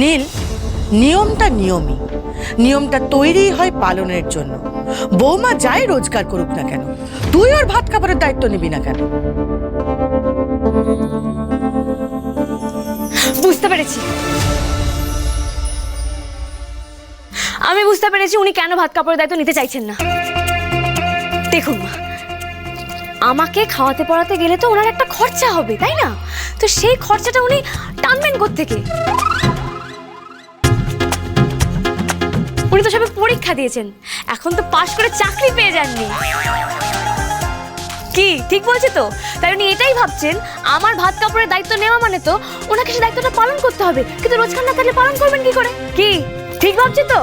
নীল, নিয়মটা নিয়মই। নিয়মটা তৈরি হয় পালনের জন্য। বৌমা যাই রোজগার করুক না কেন, তুই ওর ভাত খাবারের দায়িত্ব নিবি না কেন? বুঝতে পেরেছি। আমি বুঝতে পেরেছি উনি কেন ভাত কাপড়ের দায়িত্ব নিতে চাইছেন না। দেখুন মা, আমাকে খাওয়াতে পড়াতে গেলে তো ওনার একটা খরচা হবে, তাই না? তো সেই খরচাটা উনি টানবেন থেকে উনি তো সবে পরীক্ষা দিয়েছেন। এখন তো পাশ করে চাকরি পেয়ে যাননি। কি, ঠিক বলছি তো? তাই উনি এটাই ভাবছেন, আমার ভাত কাপড়ের দায়িত্ব নেওয়া মানে তো ওনাকে সেই দায়িত্বটা পালন করতে হবে, কিন্তু রোজগার না থাকলে পালন করবেন কি করে? কি, ঠিক ভাবছি তো?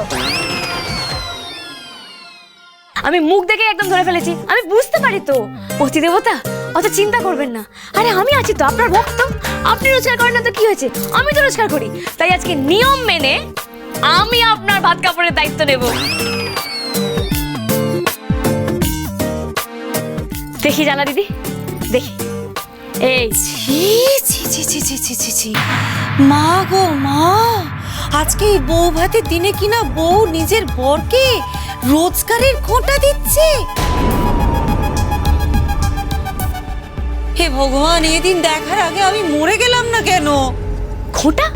আমি মুখ দেখে একদম ধরে ফেলেছি, আমি বুঝতে পারি তো। অতি দেবতা, অত চিন্তা করবেন না। আরে আমি আছি তো, আপনার ভক্ত। আপনি রোজগার করেন না তো কি হয়েছে? আমি তো রোজগার করি। তাই আজকে নিয়ম মেনে আমি আপনার ভাত কাপড়ের দায়িত্ব নেব। দেখি জানা দিদি দেখি। এই। ছি ছি ছি ছি ছি ছি ছি ছি। মা গো মা আজকে এই বউ ভাতের দিনে কিনা বউ নিজের বরকে রোজগারের খোঁটা দিচ্ছে? হে ভগবান এদিন দেখার আগে আমি মরে গেলাম না কেন? খোঁটা?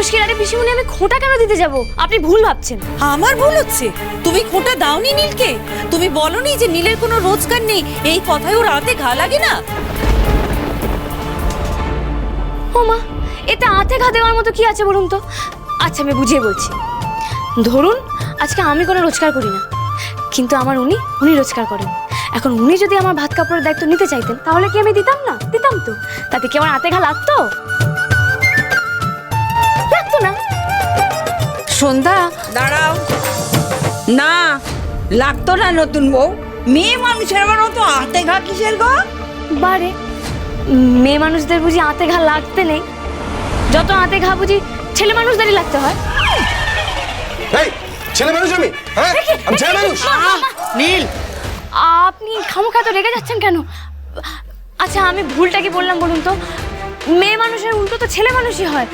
মুশকিল আরে পিসিমণি আমি খোঁটা কেন দিতে যাব? আপনি ভুল ভাবছেন। আমার ভুল হচ্ছে? তুমি খোঁটা দাওনি নীলকে? তুমি বলনি যে নীলের কোনো রোজগার নেই? এই কথায় ওর রাতে ঘা লাগে না? ও মা এতে আতে ঘা দেওয়ার মতো কি আছে বলুন তো? আচ্ছা আমি বুঝিয়ে বলছি। ধরুন আজকে আমি কোনো রোজগার করি না। কিন্তু আমার উনি উনি রোজগার করেন। এখন উনি যদি আমার ভাত কাপড়ের দায়িত্ব নিতে চাইতেন তাহলে কি আমি দিতাম না? দিতাম তো। তাতে কি আমার আতে ঘা লাগতো? সন্ধ্যা? দাঁড়াও। না লাগতো না নতুন বউ। মেয়ে মানুষের আবার তো হাতে ঘা কিসের গো? বারে মেয়ে মানুষদের বুঝি আতে ঘা লাগতে নেই। যত আতে ঘা বুঝি ছেলে মানুষদেরই লাগতে হয়। এই ছেলে মানুষ আমি? হ্যাঁ? আমি ছেলে মানুষ। নীল। আপনি খামোখা তো রেগে যাচ্ছেন কেন? আচ্ছা আমি ভুলটা কি বললাম বলুন তো? মেয়ে মানুষের উল্টো তো ছেলে মানুষই হয়।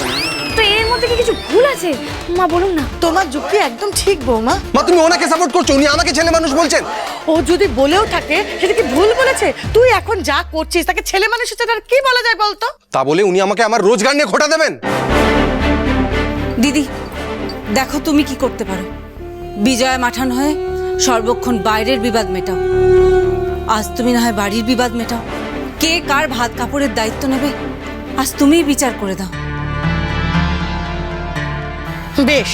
তো এর মধ্যে কি কিছু ভুল আছে? মা বলুন না। তোমার যুক্তি একদম ঠিক বৌমা। মা তুমি ওনাকে সাপোর্ট করছ উনি আমাকে ছেলে মানুষ বলছেন। ও যদি বলেও থাকে সেটা কি ভুল বলেছে? তুই এখন যা করছিস তাকে ছেলে মানুষ হিসেবে আর কি বলা যায় বলতো? তা বলে উনি আমাকে আমার রোজগার নিয়ে খোটা দেবেন? দিদি দেখো তুমি কি করতে পারো। বিজয়া মাঠান হয়ে সর্বক্ষণ বাইরের বিবাদ মেটাও। আজ তুমি না হয় বাড়ির বিবাদ মেটাও। কে কার ভাত কাপড়ের দায়িত্ব নেবে? আজ তুমিই বিচার করে দাও। বেশ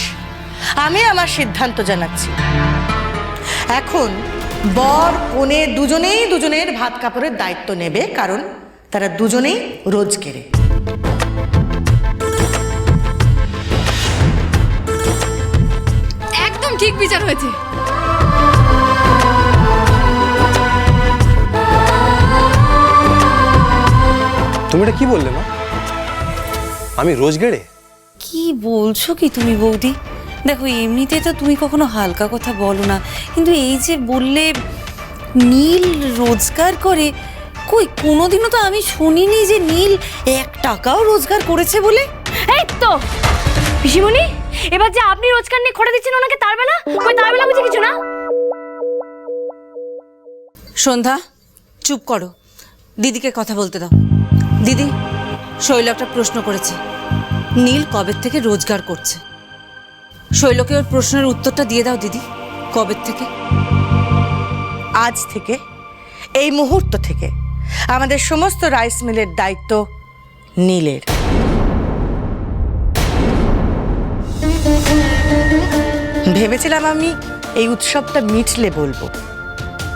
আমি আমার সিদ্ধান্ত জানাচ্ছি। এখন বর কনে দুজনেই দুজনের ভাত কাপড়ের দায়িত্ব নেবে কারণ তারা দুজনেই রোজ কেড়ে একদম ঠিক বিচার হয়েছে। তুমি এটা কি বললে মা? আমি রোজগেরে কি বলছো কি তুমি বৌদি? দেখো এমনিতে তো তুমি কখনো হালকা কথা বলো না। কিন্তু এই যে বললে নীল রোজগার করে কই কোনোদিনও তো আমি শুনিনি যে নীল এক টাকাও রোজগার করেছে বলে? এই তো! পিসিমণি এবার যে আপনি রোজগার নিয়ে খোটা দিচ্ছেন ওনাকে তার বেলা? ওই তার বেলা বুঝি কিছু না? সন্ধ্যা চুপ করো। দিদিকে কথা বলতে দাও। দিদি শৈল একটা প্রশ্ন করেছে। নীল কবে থেকে রোজগার করছে? শৈলকে ওর প্রশ্নের উত্তরটা দিয়ে দাও দিদি কবে থেকে? আজ থেকে এই মুহূর্ত থেকে আমাদের সমস্ত রাইস মিলের দায়িত্ব নীলের। ভেবেছিলাম আমি এই উৎসবটা মিটলে বলব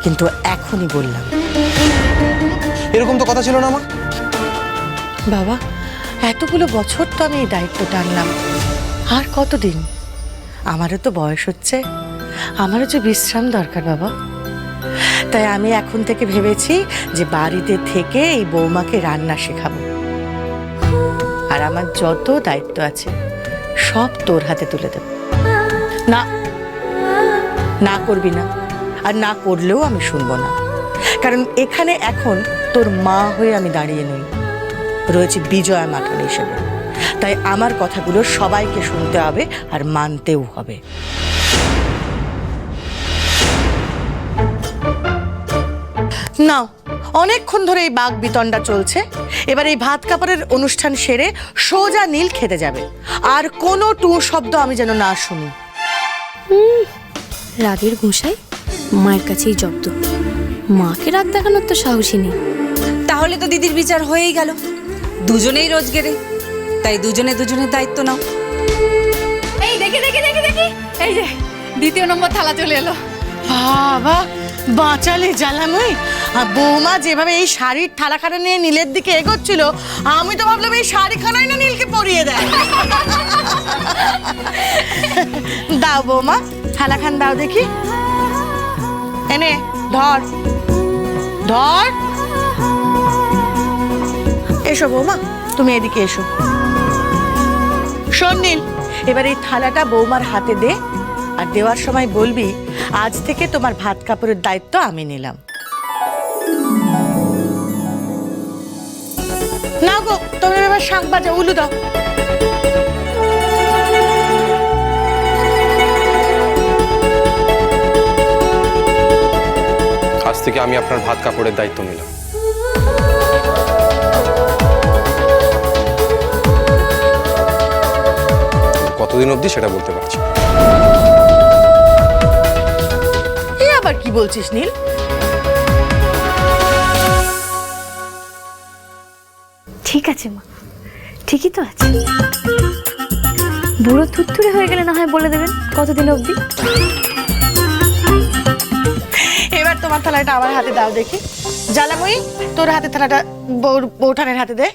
কিন্তু এখনই বললাম। এরকম তো কথা ছিল না মা বাবা, এতগুলো বছর তো আমি এই দায়িত্বটা আনলাম আর কতদিন? আমারও তো বয়স হচ্ছে। আমারও যে বিশ্রাম দরকার বাবা। তাই আমি এখন থেকে ভেবেছি যে বাড়িতে থেকে এই বৌমাকে রান্না শেখাবো। আর আমার যত দায়িত্ব আছে, সব তোর হাতে তুলে দেব। না না করবি না। আর না করলেও আমি শুনব না। কারণ এখানে এখন তোর মা হয়ে আমি দাঁড়িয়ে নই। রয়েছে বিজয়া মাঠান হিসেবে। তাই আমার কথাগুলো সবাইকে শুনতে হবে আর মানতেও হবে। নাও অনেকক্ষণ ধরে এই বাঘ বিতণ্ডা চলছে। এবার এই ভাত কাপড়ের অনুষ্ঠান সেরে সোজা নীল খেতে যাবে। আর কোনো টু শব্দ আমি যেন না শুনি। রাগের ঘুষাই মায়ের কাছেই জব্দ। মাকে রাগ দেখানোর তো সাহসী নেই। তাহলে তো দিদির বিচার হয়েই গেল। দুজনেই রোজগেরে তাই দুজনে দুজনের দায়িত্ব নাও। এই দেখি দেখি দেখি দেখি। এই যে দ্বিতীয় নম্বর থালা চলে এলো। বাবা বাঁচালে জ্বালাময়। আর বৌমা যেভাবে এই শাড়ির থালাখানা নিয়ে নীলের দিকে এগোচ্ছিল আমি তো ভাবলাম এই শাড়িখানাই না নীলকে পরিয়ে দেয়। দাও বৌমা থালাখান দাও দেখি। এনে ধর। ধর। এসো বৌমা, তুমি এদিকে এসো। শোন নীল, এবার এই থালাটা বৌমার হাতে দে, আর দেওয়ার সময় বলবি, আজ থেকে তোমার ভাত কাপড়ের দায়িত্ব আমি নিলাম। না গো তুমি এবার শাঁখ বাজা উলু দাও। আজ থেকে আমি আপনার ভাত কাপড়ের দায়িত্ব নিলাম। কতদিন অবধি সেটা বলতে পারছি। এ আবার কি বলছিস নীল? ঠিক আছে মা। ঠিকই তো আছে। বুড়ো থুরথুরে হয়ে গেলে না হয় বলে দেবেন কতদিন অবধি? এবার তোমার থালাটা আমার হাতে দাও দেখি। জ্বালাময়ী তোর হাতে থালাটা বউর বউঠানের হাতে দে।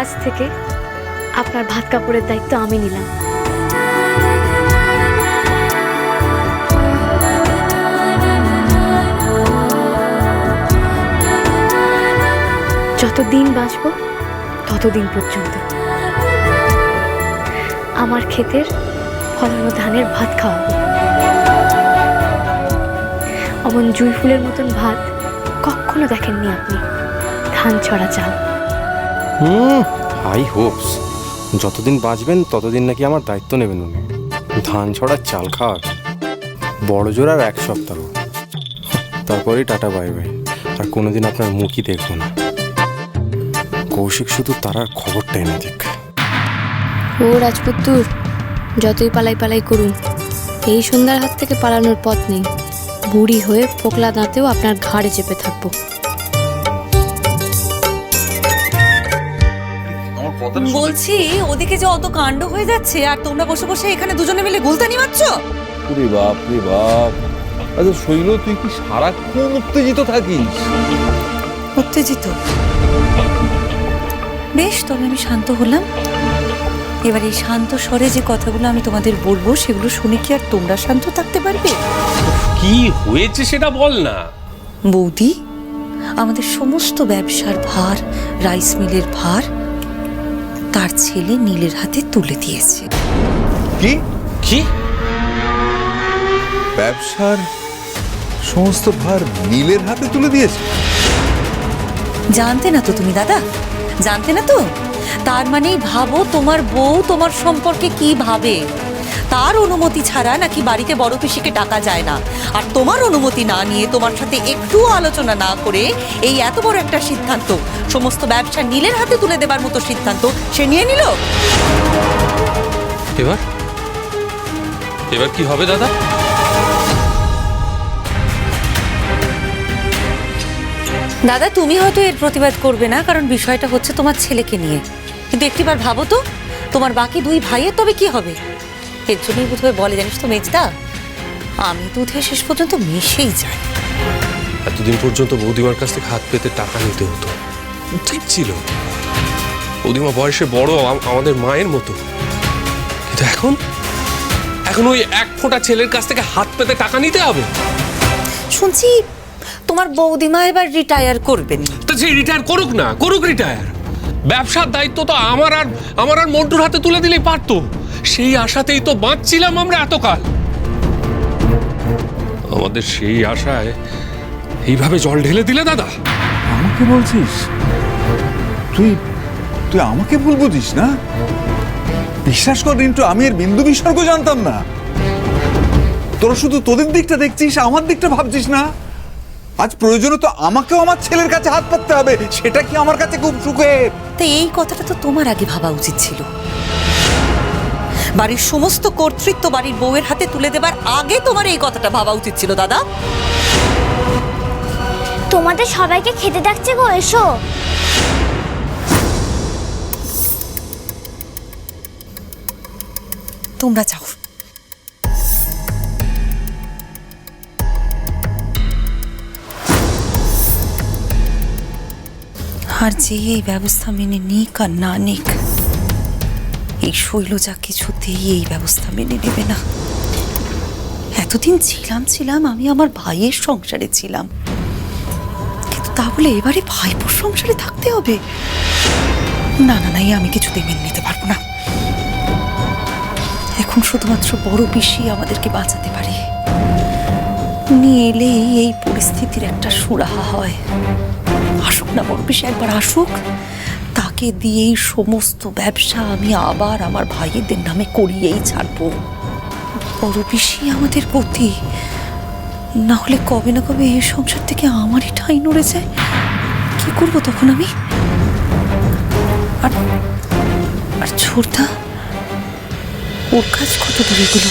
আজ থেকে আপনার ভাত কাপড়ের দায়িত্ব আমি নিলাম। যতদিন বাঁচব, ততদিন পর্যন্ত। আমার ক্ষেতের ফলানো ধানের ভাত খাওয়াবো। অমন জুই ফুলের মতন ভাত কখনো দেখেননি আপনি। ধান ছড়া চাল। হুম হাই হোপস যতদিন বাঁচবেন, ততদিন নাকি আমার দায়িত্ব নেবেন উনি। ধান ছড়ার চাল খাওয়ার। বড় জোর আর এক সপ্তাহ। তারপরেই টাটা বাই বাই আর কোনোদিন আপনার মুখই দেখব না। কৌশিক শুধু তারার খবরটা এনে দেখ ও রাজপুত্তুর যতই পালাই পালাই করুন, এই সন্ধ্যার হাত থেকে পালানোর পথ নেই। বুড়ি হয়ে ফোকলা দাঁতেও আপনার ঘাড়ে চেপে থাকব। বলছি ওদিকে যে অত কাণ্ড হয়ে যাচ্ছে আর তোমরা বসে বসে এখানে দুজনে মিলে গুলতানি মারছ? ওরে বাপ রে বাপ। আচ্ছা শৈল তুই কি সারাক্ষণ উত্তেজিত থাকিস? উত্তেজিত? বেশ তবে আমি শান্ত হলাম। এবার এই শান্ত স্বরে যে কথাগুলো আমি তোমাদের বলব সেগুলো শুনে কি আর তোমরা শান্ত থাকতে পারবে? কি হয়েছে সেটা বল না। বৌদি আমাদের সমস্ত ব্যবসার ভার রাইস মিলের ভার তার ছেলে নীলের হাতে তুলে দিয়েছে। কি? কি? ব্যবসার সমস্ত ভার নীলের হাতে তুলে দিয়েছে? জানতে না তো তুমি দাদা? জানতে না তো? তার মানেই ভাবো তোমার বউ তোমার সম্পর্কে কি ভাবে? তার অনুমতি ছাড়া নাকি বাড়িতে বড় পিসিকে ডাকা যায় না। আর তোমার অনুমতি না নিয়ে তোমার সাথে একটু আলোচনা না করে এই এত বড় একটা সিদ্ধান্ত সমস্ত ব্যবসা নীলের হাতে তুলে দেবার মতো সিদ্ধান্ত সে নিয়ে নিল? এবার? এবার কি হবে দাদা? দাদা তুমি হয়তো এর প্রতিবাদ করবে না কারণ বিষয়টা হচ্ছে তোমার ছেলেকে নিয়ে। কিন্তু একটিবার ভাবো তো তোমার বাকি দুই ভাইয়ের তবে কি হবে? এর জন্যই বোধহয় বলে জানিস তো মেজদা? আমি দুধে শেষ পর্যন্ত মিশেই যাই। এতদিন পর্যন্ত বৌদিমার কাছ থেকে হাত পেতে টাকা নিতে হতো। ঠিক ছিল। বৌদিমা বয়সে বড় আমাদের মায়ের মতো। কিন্তু এখন? এখন ওই এক ফোঁটা ছেলের কাছ থেকে হাত পেতে টাকা নিতে হবে? শুনছি তোমার বৌদিমা এবার রিটায়ার করবেন তো সে রিটায়ার করুক না করুক রিটায়ার ব্যবসার দায়িত্ব তো আমার আর আমার আর মন্টুর হাতে তুলে দিলেই পারতো। সেই আশাতেই তো বাঁচছিলাম আমরা এতকাল। আমাদের সেই আশায় এইভাবে জল ঢেলে দিলে দাদা? আমাকে বলছিস? তুই তুই আমাকে ভুল বুঝিস না? বিশ্বাস কর রিন্টু আমি এর বিন্দু বিসর্গ জানতাম না। তোরা শুধু তোদের দিকটা দেখছিস আমার দিকটা ভাবছিস না? আজ প্রয়োজনে তো আমাকেও আমার ছেলের কাছে হাত পাততে হবে সেটা কি আমার কাছে খুব সুখের? তো এই কথাটা তো তোমার আগে ভাবা উচিত ছিল। বাড়ির সমস্ত কর্তৃত্ব বাড়ির বউয়ের হাতে তুলে দেবার আগে তোমার এই কথাটা ভাবা উচিত ছিল দাদা। তোমাদের সবাইকে খেতে ডাকছে গো এসো। তোমরা যাও। আর যে এই ব্যবস্থা মেনে নিক আর না নিক এই শৈলজা কিছুতেই এই ব্যবস্থা মেনে নেবে না। এতদিন ছিলাম ছিলাম আমি আমার ভাইয়ের সংসারে ছিলাম। কিন্তু তা বলে এবারে ভাইপোর সংসারে থাকতে হবে? না না না এই আমি কিছুতেই মেনে নিতে পারব না। এখন শুধুমাত্র বড় পিসি আমাদেরকে বাঁচাতে পারে। উনি এলেই এই পরিস্থিতির একটা সুরাহা হয়। আসুক না বড় পিসি, একবার আসুক। তাকে দিয়েই সমস্ত ব্যবসা আমি আবার আমার ভাইয়েদের নামে করিয়েই ছাড়বো। বড় পিসি আমাদের গতি না হলে কবে না কবে এই সংসার থেকে আমারই ঠাঁই নড়ে যায়। কি করব তখন আমি? আর আর ছোটদা, ওর কাজ কত দূর এগুলো?